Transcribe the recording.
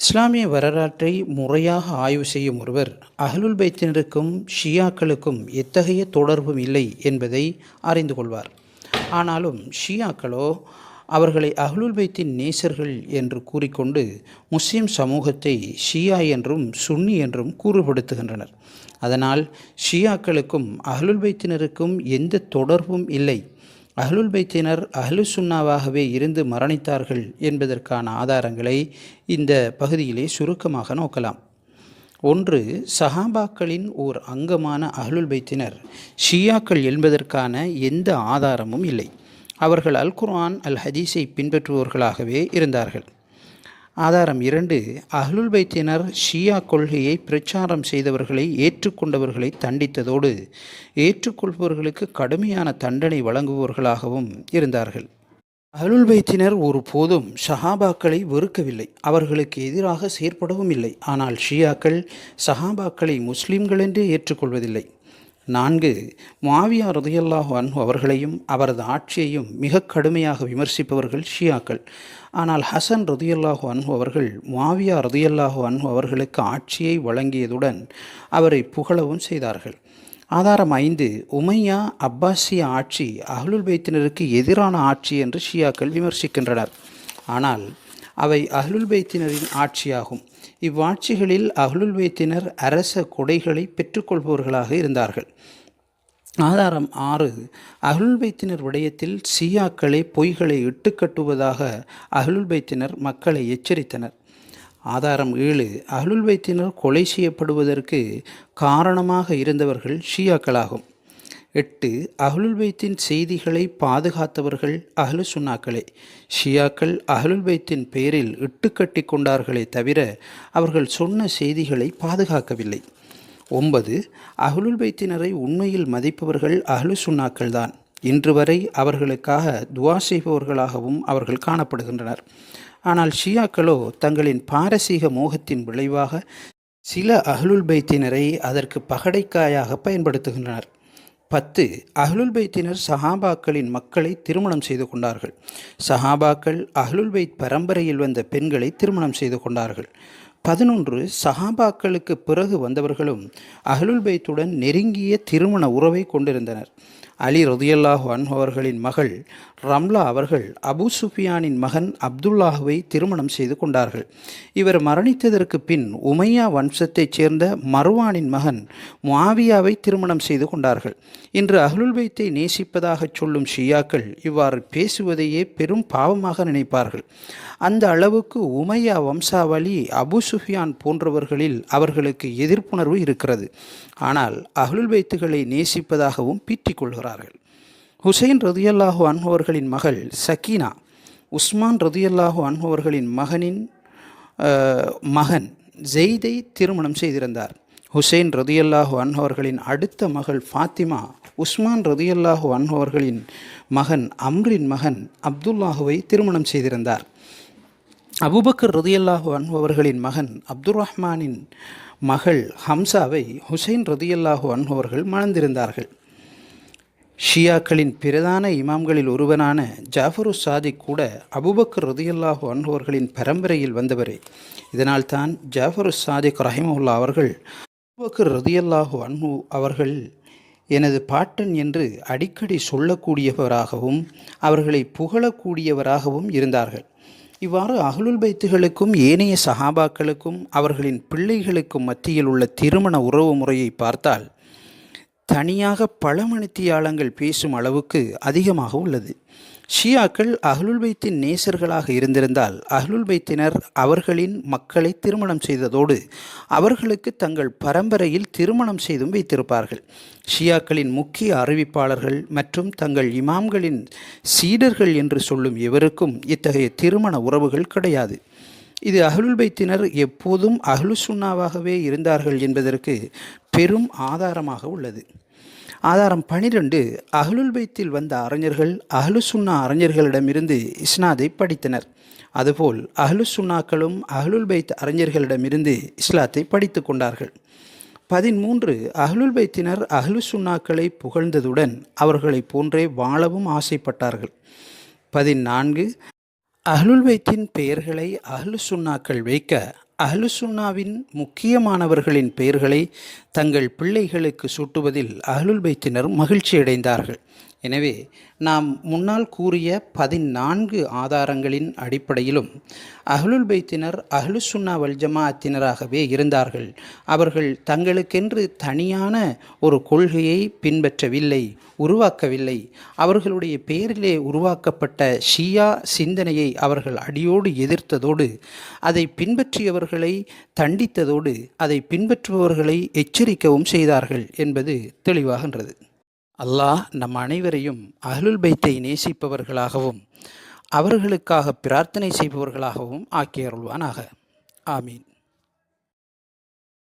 இஸ்லாமிய வரலாற்றை முறையாக ஆய்வு செய்யும் ஒருவர் அஹ்லுல் பைத்தினருக்கும் ஷியாக்களுக்கும் எத்தகைய தொடர்பும் இல்லை என்பதை அறிந்து கொள்வார். ஆனாலும் ஷியாக்களோ அவர்களை அஹ்லுல் பைத்தின் நேசர்கள் என்று கூறிக்கொண்டு முஸ்லிம் சமூகத்தை ஷியா என்றும் சுன்னி என்றும் கூறுபடுத்துகின்றனர். அதனால் ஷியாக்களுக்கும் அஹ்லுல் பைத்தினருக்கும் எந்த தொடர்பும் இல்லை. அஹ்லுல் பைத்தினர் அஹ்லு சுன்னாவாகவே இருந்து மரணித்தார்கள் என்பதற்கான ஆதாரங்களை இந்த பகுதியிலே சுருக்கமாக நோக்கலாம். ஒன்று சஹாபாக்களின் ஓர் அங்கமான அஹ்லுல் பைத்தினர் ஷியாக்கள் என்பதற்கான எந்த ஆதாரமும் இல்லை. அவர்கள் அல் குர்ஆன் அல் ஹதீஸை பின்பற்றுபவர்களாகவே இருந்தார்கள். ஆதாரம் இரண்டு. அஹ்லுல் பைத்தினர் ஷியா கொள்கையை பிரச்சாரம் செய்தவர்களை ஏற்றுக்கொண்டவர்களை தண்டித்ததோடு ஏற்றுக்கொள்பவர்களுக்கு கடுமையான தண்டனை வழங்குபவர்களாகவும் இருந்தார்கள். அஹ்லுல் பைத்தினர் ஒருபோதும் ஷஹாபாக்களை வெறுக்கவில்லை. அவர்களுக்கு எதிராக செயற்படவும் இல்லை. ஆனால் ஷியாக்கள் சஹாபாக்களை முஸ்லிம்கள் என்றே ஏற்றுக்கொள்வதில்லை. நான்கு மாவியா ரதியல்லாஹு அன்ஹு அவர்களையும் அவரது ஆட்சியையும் மிக கடுமையாக விமர்சிப்பவர்கள் ஷியாக்கள். ஆனால் ஹசன் ரதியல்லாஹு அன்ஹு அவர்கள் மாவியா ரதியல்லாஹு அன்ஹு அவர்களுக்கு ஆட்சியை வழங்கியதுடன் அவரை புகழவும் செய்தார்கள். ஆதாரம் ஐந்து உமையா அப்பாசிய ஆட்சி அஹ்லுல் பைத்தினருக்கு எதிரான ஆட்சி என்று ஷியாக்கள் விமர்சிக்கின்றனர். ஆனால் அவை அஹ்லுல் பைத்தினரின் ஆட்சியாகும். இவ்வாட்சிகளில் அஹ்லுல் அரச கொடைகளை பெற்றுக்கொள்பவர்களாக இருந்தார்கள். ஆதாரம் ஆறு. அஹ்லுல் பைத்தினர் விடயத்தில் சியாக்களே பொய்களை இட்டுக்கட்டுவதாக அஹ்லுல் பைத்தினர் மக்களை எச்சரித்தனர். ஆதாரம் ஏழு. அஹ்லுல் கொலை செய்யப்படுவதற்கு காரணமாக இருந்தவர்கள் ஷியாக்களாகும் எட்டு அஹ்லுல் பைத்தின் செய்திகளை பாதுகாத்தவர்கள் அஹ்லு சுன்னாக்களே ஷியாக்கள் அஹ்லுல் பைத்தின் பெயரில் இட்டுக்கட்டி கொண்டார்களே தவிர அவர்கள் சொன்ன செய்திகளை பாதுகாக்கவில்லை. ஒன்பது அஹ்லுல் பைத்தினரை உண்மையில் மதிப்பவர்கள் அஹ்லு சுன்னாக்கள் தான். இன்று வரை அவர்களுக்காக துவா செய்பவர்களாகவும் அவர்கள் காணப்படுகின்றனர். ஆனால் ஷியாக்களோ தங்களின் பாரசீக மோகத்தின் விளைவாக சில அஹ்லுல் பைத்தினரை அதற்கு பகடைக்காயாக பயன்படுத்துகின்றனர். பத்து அஹ்லுல் பைத்தினர் சஹாபாக்களின் மக்களை திருமணம் செய்து கொண்டார்கள். சஹாபாக்கள் அஹ்லுல் பைத் பரம்பரையில் வந்த பெண்களை திருமணம் செய்து கொண்டார்கள். பதினொன்று சஹாபாக்களுக்கு பிறகு வந்தவர்களும் அஹ்லுல் பைத்துடன் நெருங்கிய திருமண உறவை கொண்டிருந்தனர். அலி ரொதியல்லாஹு அன்ஹு அவர்களின் மகள் ரம்லா அவர்கள் அபு சுஃபியானின் மகன் அப்துல்லாஹுவை திருமணம் செய்து கொண்டார்கள். இவர் மரணித்ததற்கு பின் உமையா வம்சத்தைச் சேர்ந்த மருவானின் மகன் முஆவியாவை திருமணம் செய்து கொண்டார்கள். இன்று அஹ்லுல் வைத்தை நேசிப்பதாகச் சொல்லும் ஷியாக்கள் இவ்வாறு பேசுவதையே பெரும் பாவமாக நினைப்பார்கள். அந்த அளவுக்கு உமையா வம்சாவளி அபு சுஃபியான் போன்றவர்களில் அவர்களுக்கு எதிர்ப்புணர்வு இருக்கிறது. ஆனால் அஹ்லுல் வைத்துகளை நேசிப்பதாகவும் பீற்றிக் கொள்கிறார்கள் ஹுசைன் ரதியல்லாஹு அன்பவர்களின் மகள் சக்கீனா உஸ்மான் ரதியல்லாஹு அன்பவர்களின் மகனின் மகன் ஜெய்தை திருமணம் செய்திருந்தார். ஹுசைன் ரதியல்லாஹு அன்ஹவர்களின் அடுத்த மகள் ஃபாத்திமா உஸ்மான் ரதியல்லாஹு அன்ஹவர்களின் மகன் அம்ரின் மகன் அப்துல்லாஹுவை திருமணம் செய்திருந்தார். அபுபக்கர் ரதியல்லாஹு அன்பவர்களின் மகன் அப்துல் ரஹ்மானின் மகள் ஹம்சாவை ஹுசைன் ரதியல்லாஹு அன்பவர்கள் மணந்திருந்தார்கள். ஷியாக்களின் பிரதான இமாம்களில் ஒருவனான ஜாஃபரு சாதிக் கூட அபூபக்கர் ருதியல்லாஹு அன்பவர்களின் பரம்பரையில் வந்தவரே. இதனால்தான் ஜாஃபரு சாதிக் ரஹிமவுல்லா அவர்கள் அபூபக்கர் ருதியல்லாஹு அன்பு அவர்கள் எனது பாட்டன் என்று அடிக்கடி சொல்லக்கூடியவராகவும் அவர்களை புகழக்கூடியவராகவும் இருந்தார்கள். இவ்வாறு அகலுல் பைத்துகளுக்கும் ஏனைய சஹாபாக்களுக்கும் அவர்களின் பிள்ளைகளுக்கும் மத்தியில் உள்ள திருமண உறவு முறையை பார்த்தால் தனியாக பல மணித்தியாலங்கள் பேசும் அளவுக்கு அதிகமாக உள்ளது. ஷியாக்கள் அஹ்லுல் பைத்தின் நேசர்களாக இருந்திருந்தால் அஹ்லுல் பைத்தினர் அவர்களின் மக்களை திருமணம் செய்ததோடு அவர்களுக்கு தங்கள் பரம்பரையில் திருமணம் செய்தும் வைத்திருப்பார்கள். ஷியாக்களின் முக்கிய அறிவிப்பாளர்கள் மற்றும் தங்கள் இமாம்களின் சீடர்கள் என்று சொல்லும் எவருக்கும் இத்தகைய திருமண உறவுகள் கிடையாது. இது அஹ்லுல் பைத்தினர் எப்போதும் அஹ்லு சுண்ணாவாகவே இருந்தார்கள் என்பதற்கு பெரும் ஆதாரமாக உள்ளது. ஆதாரம் பனிரெண்டு அகலுல் பைத்தில் வந்த அறிஞர்கள் அகலு சுன்னா அறிஞர்களிடமிருந்து இஸ்னாதை படித்தனர். அதுபோல் அகலு சுன்னாக்களும் அகலுல் பைத் அறிஞர்களிடமிருந்து இஸ்லாத்தை படித்து கொண்டார்கள். பதிமூன்று அகலுல் பைத்தினர் அகலு சுன்னாக்களை புகழ்ந்ததுடன் அவர்களைப் போன்றே வாழவும் ஆசைப்பட்டார்கள். பதினான்கு அஹ்லுல் பைத்தின் பெயர்களை அஹ்லு சுன்னாக்கள் வைக்க அஹ்லுசுன்னாவின் முக்கியமானவர்களின் பெயர்களை தங்கள் பிள்ளைகளுக்கு சூட்டுவதில் அஹ்லுல் பைத்தினர் மகிழ்ச்சியடைந்தார்கள். எனவே நாம் முன்னால் கூறிய பதினான்கு ஆதாரங்களின் அடிப்படையிலும் அஹ்லுல் பைத்தினர் அஹ்லுசுன்னா வல் ஜமாஅத்தினராகவே இருந்தார்கள். அவர்கள் தங்களுக்கென்று தனியான ஒரு கொள்கையை பின்பற்றவில்லை. உருவாக்கவில்லை. அவர்களுடைய பெயரிலே உருவாக்கப்பட்ட ஷியா சிந்தனையை அவர்கள் அடியோடு எதிர்த்ததோடு அதை பின்பற்றியவர்களை தண்டித்ததோடு அதை பின்பற்றுபவர்களை எச்சரிக்கவும் செய்தார்கள் என்பது தெளிவாகின்றது. அல்லாஹ் நம் அனைவரையும் அஹ்லுல் பைத்தை நேசிப்பவர்களாகவும் அவர்களுக்காக பிரார்த்தனை செய்பவர்களாகவும் ஆக்கியருள்வானாக ஆமீன்.